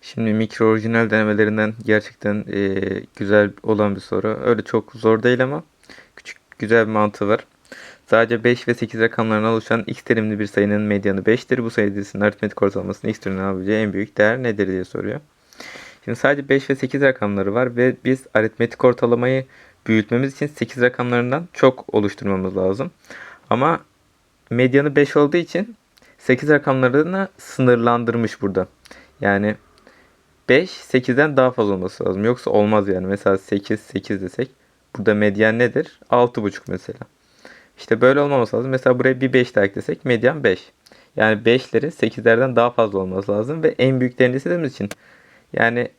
Şimdi mikro orijinal denemelerinden gerçekten e, güzel olan bir soru. Öyle çok zor değil ama küçük güzel bir mantığı var. Sadece 5 ve 8 rakamlarından oluşan x terimli bir sayının medyanı 5'tir. Bu sayı dizisinin aritmetik ortalamasının x türünden alabileceği en büyük değer nedir diye soruyor. Şimdi sadece 5 ve 8 rakamları var ve biz aritmetik ortalamayı büyütmemiz için 8 rakamlarından çok oluşturmamız lazım. Ama medyanı 5 olduğu için 8 rakamlarını sınırlandırmış burada. Yani 5 8'den daha fazla olması lazım. Yoksa olmaz yani. Mesela 8 8 desek burada medyan nedir? 6,5 mesela. İşte böyle olmaması lazım. Mesela buraya bir 5 daha eklesek medyan 5. Yani 5'leri 8'lerden daha fazla olması lazım ve en büyüklerini istediğimiz için yani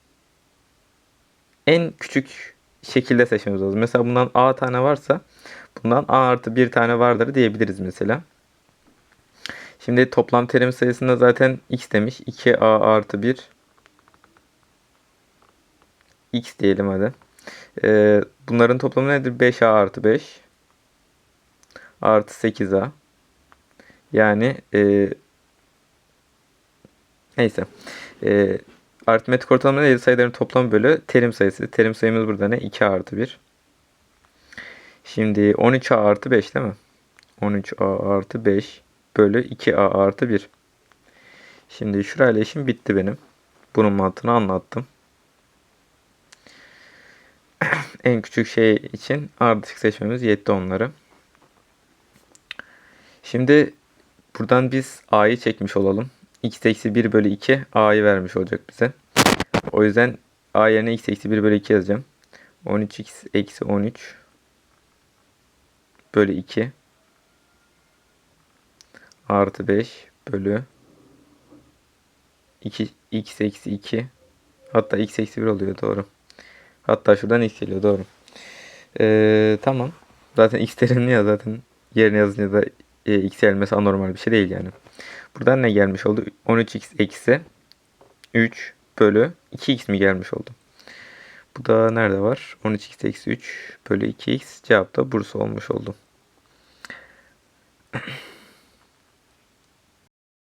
en küçük şekilde seçmemiz lazım. Mesela bundan A tane varsa bundan A artı bir tane vardır diyebiliriz mesela. Şimdi toplam terim sayısında zaten x demiş. 2a artı 1 x diyelim hadi. Ee, bunların toplamı nedir? 5a artı 5 artı 8a. Yani e, neyse. E, aritmetik ortalama neydi? Sayıların toplamı bölü terim sayısı. Terim sayımız burada ne? 2 artı 1. Şimdi 13a artı 5 değil mi? 13a artı 5 bölü 2a artı 1. Şimdi şurayla işim bitti benim. Bunun mantığını anlattım. En küçük şey için ardışık seçmemiz yetti onları. Şimdi buradan biz a'yı çekmiş olalım. x eksi 1 bölü 2 a'yı vermiş olacak bize. O yüzden a yerine x eksi 1 bölü 2 yazacağım. 13x eksi 13 bölü 2 artı 5 bölü 2 x eksi 2 hatta x eksi 1 oluyor doğru. Hatta şuradan x geliyor doğru. Ee, tamam. Zaten x terimli ya zaten yerine yazınca da e, x gelmesi anormal bir şey değil yani. Buradan ne gelmiş oldu? 13x eksi 3 bölü 2x mi gelmiş oldu? Bu da nerede var? 13x eksi 3 bölü 2x cevap da Bursa olmuş oldu.